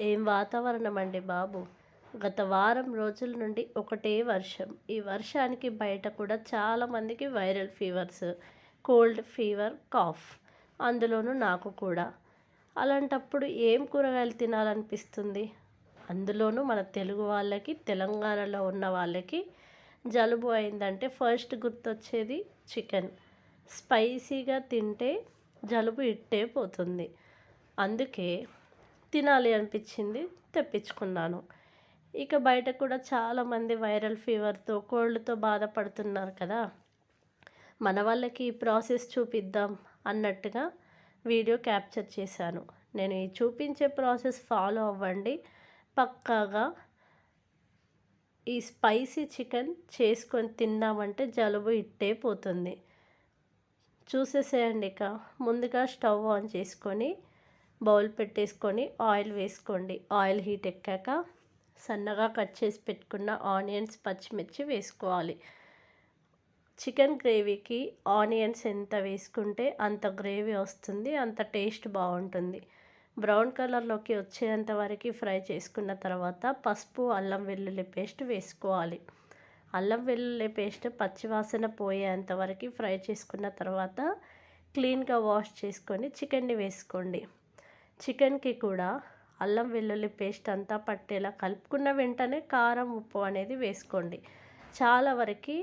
ఏం వాతావరణం అండి బాబు? గత వారం రోజుల నుండి ఒకటే వర్షం. ఈ వర్షానికి బయట కూడా చాలామందికి viral fevers cold fever cough అందులోనూ నాకు కూడా. అలాంటప్పుడు ఏం కూరగాయలు తినాలనిపిస్తుంది? అందులోనూ మన తెలుగు వాళ్ళకి తెలంగాణలో ఉన్న వాళ్ళకి జలుబు అయిందంటే ఫస్ట్ గుర్తొచ్చేది చికెన్. స్పైసీగా తింటే జలుబు ఇట్టే పోతుంది. అందుకే తినాలి అనిపించింది తెప్పించుకున్నాను. ఇక బయట కూడా చాలామంది వైరల్ ఫీవర్తో కోల్డ్తో బాధపడుతున్నారు కదా. మన వాళ్ళకి ఈ ప్రాసెస్ చూపిద్దాం అన్నట్టుగా వీడియో క్యాప్చర్ చేశాను. నేను ఈ చూపించే ప్రాసెస్ ఫాలో అవ్వండి. పక్కాగా ఈ స్పైసీ చికెన్ చేసుకొని తిన్నామంటే జలుబు ఇట్టే పోతుంది. చూసేసేయండి ఇక. ముందుగా స్టవ్ ఆన్ చేసుకొని బౌల్ పెట్టేసుకొని ఆయిల్ వేసుకోండి. ఆయిల్ హీట్ ఎక్కాక సన్నగా కట్ చేసి పెట్టుకున్న ఆనియన్స్ పచ్చిమిర్చి వేసుకోవాలి. చికెన్ గ్రేవీకి ఆనియన్స్ ఎంత వేసుకుంటే అంత గ్రేవీ వస్తుంది అంత టేస్ట్ బాగుంటుంది. బ్రౌన్ కలర్లోకి వచ్చేంత వరకు ఫ్రై చేసుకున్న తర్వాత పసుపు అల్లం వెల్లుల్లి పేస్ట్ వేసుకోవాలి. అల్లం వెల్లుల్లి పేస్ట్ పచ్చివాసన పోయేంత వరకు ఫ్రై చేసుకున్న తర్వాత క్లీన్గా వాష్ చేసుకొని చికెన్ని వేసుకోండి. చికెన్కి కూడా అల్లం వెల్లుల్లి పేస్ట్ అంతా పట్టేలా కలుపుకున్న వెంటనే కారం ఉప్పు అనేది వేసుకోండి. చాలా వరకు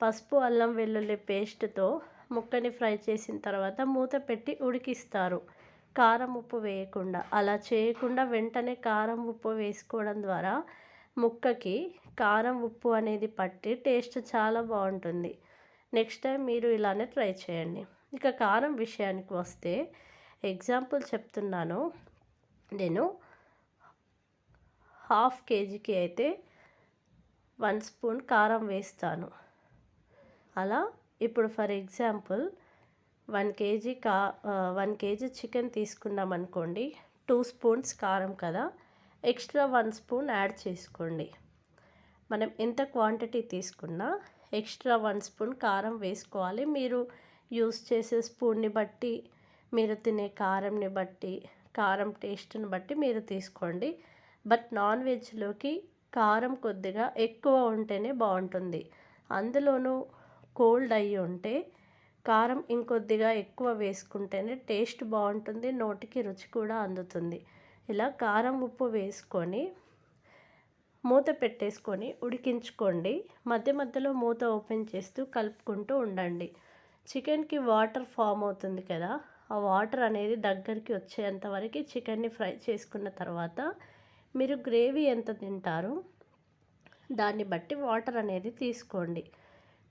పసుపు అల్లం వెల్లుల్లి పేస్ట్తో ముక్కని ఫ్రై చేసిన తర్వాత మూత పెట్టి ఉడికిస్తారు. కారం ఉప్పు వేయకుండా. అలా చేయకుండా వెంటనే కారం ఉప్పు వేసుకోవడం ద్వారా ముక్కకి కారం ఉప్పు అనేది పట్టి టేస్ట్ చాలా బాగుంటుంది. నెక్స్ట్ టైం మీరు ఇలానే ట్రై చేయండి. ఇక కారం విషయానికి వస్తే ఎగ్జాంపుల్ చెప్తున్నాను. నేను హాఫ్ కేజీకి అయితే వన్ స్పూన్ కారం వేస్తాను. అలా ఇప్పుడు ఫర్ ఎగ్జాంపుల్ వన్ కేజీ కా వన్ కేజీ చికెన్ తీసుకున్నాం అనుకోండి టూ స్పూన్స్ కారం కదా ఎక్స్ట్రా వన్ స్పూన్ యాడ్ చేసుకోండి. మనం ఎంత క్వాంటిటీ తీసుకున్నా ఎక్స్ట్రా వన్ స్పూన్ కారం వేసుకోవాలి. మీరు యూస్ చేసే స్పూన్ని బట్టి మీరు తినే కారంని బట్టి కారం టేస్ట్ని బట్టి మీరు తీసుకోండి. బట్ నాన్ వెజ్లోకి కారం కొద్దిగా ఎక్కువ ఉంటేనే బాగుంటుంది. అందులోనూ కోల్డ్ అయ్యి ఉంటే కారం ఇంకొద్దిగా ఎక్కువ వేసుకుంటేనే టేస్ట్ బాగుంటుంది నోటికి రుచి కూడా అందుతుంది. ఇలా కారం ఉప్పు వేసుకొని మూత పెట్టేసుకొని ఉడికించుకోండి. మధ్య మధ్యలో మూత ఓపెన్ చేస్తూ కలుపుకుంటూ ఉండండి. చికెన్కి వాటర్ ఫామ్ అవుతుంది కదా ఆ వాటర్ అనేది దగ్గరికి వచ్చేంత వరకు చికెన్ని ఫ్రై చేసుకున్న తర్వాత మీరు గ్రేవీ ఎంత తింటారు దాన్ని బట్టి వాటర్ అనేది తీసుకోండి.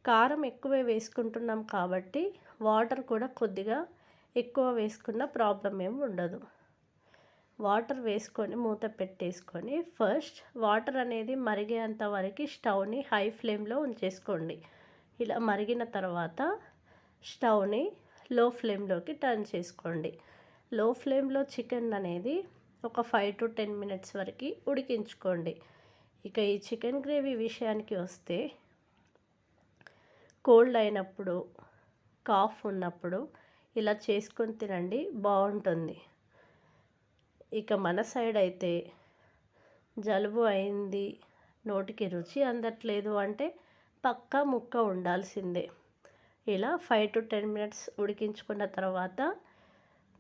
కారం ఎక్కువే వేసుకుంటున్నాం కాబట్టి వాటర్ కూడా కొద్దిగా ఎక్కువ వేసుకున్న ప్రాబ్లం ఏమి ఉండదు. వాటర్ వేసుకొని మూత పెట్టేసుకొని ఫస్ట్ వాటర్ అనేది మరిగేంత వరకు స్టవ్ని హై ఫ్లేమ్లో ఉంచేసుకోండి. ఇలా మరిగిన తర్వాత స్టవ్ని లో ఫ్లేమ్లోకి టర్న్ చేసుకోండి. లో ఫ్లేమ్లో చికెన్ అనేది ఒక ఫైవ్ టు టెన్ మినిట్స్ వరకు ఉడికించుకోండి. ఇక ఈ చికెన్ గ్రేవీ విషయానికి వస్తే కోల్డ్ అయినప్పుడు కాఫ్ ఉన్నప్పుడు ఇలా చేసుకొని తినండి బాగుంటుంది. ఇక మన సైడ్ అయితే జలుబు అయింది నోటికి రుచి అందట్లేదు అంటే పక్కా ముక్క ఉండాల్సిందే. ఇలా ఫైవ్ టు టెన్ మినిట్స్ ఉడికించుకున్న తర్వాత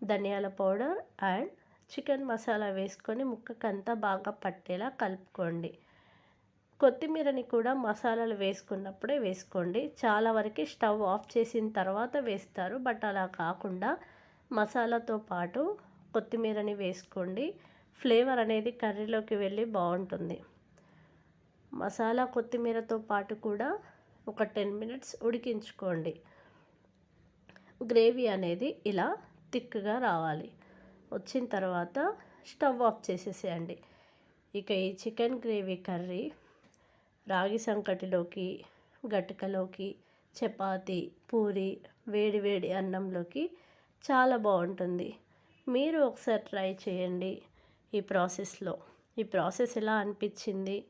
ధనియాల పౌడర్ అండ్ చికెన్ మసాలా వేసుకొని ముక్కకంతా బాగా పట్టేలా కలుపుకోండి. కొత్తిమీరని కూడా మసాలాలు వేసుకున్నప్పుడే వేసుకోండి. చాలా వరకు స్టవ్ ఆఫ్ చేసిన తర్వాత వేస్తారు. బట్ అలా కాకుండా మసాలాతో పాటు కొత్తిమీరని వేసుకోండి. ఫ్లేవర్ అనేది కర్రీలోకి వెళ్ళి బాగుంటుంది. మసాలా కొత్తిమీరతో పాటు కూడా ఒక టెన్ మినిట్స్ ఉడికించుకోండి. గ్రేవీ అనేది ఇలా థిక్గా రావాలి. వచ్చిన తర్వాత స్టవ్ ఆఫ్ చేసేసేయండి. ఇక ఈ చికెన్ గ్రేవీ కర్రీ రాగి సంకటిలోకి గట్కలోకి చపాతి పూరి వేడి వేడి అన్నంలోకి చాలా బాగుంటుంది. మీరు ఒకసారి ట్రై చేయండి ఈ ప్రాసెస్లో. ఈ ప్రాసెస్ ఎలా అనిపించింది?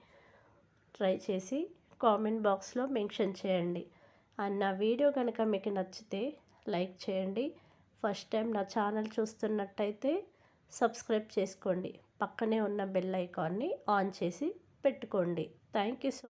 ట్రై చేసి కామెంట్ బాక్స్లో మెన్షన్ చేయండి. అండ్ నా వీడియో కనుక మీకు నచ్చితే లైక్ చేయండి. ఫస్ట్ టైం నా ఛానల్ చూస్తున్నట్టయితే సబ్స్క్రైబ్ చేసుకోండి. పక్కనే ఉన్న బెల్ ఐకాన్ని ఆన్ చేసి పెట్టుకోండి. Thank you so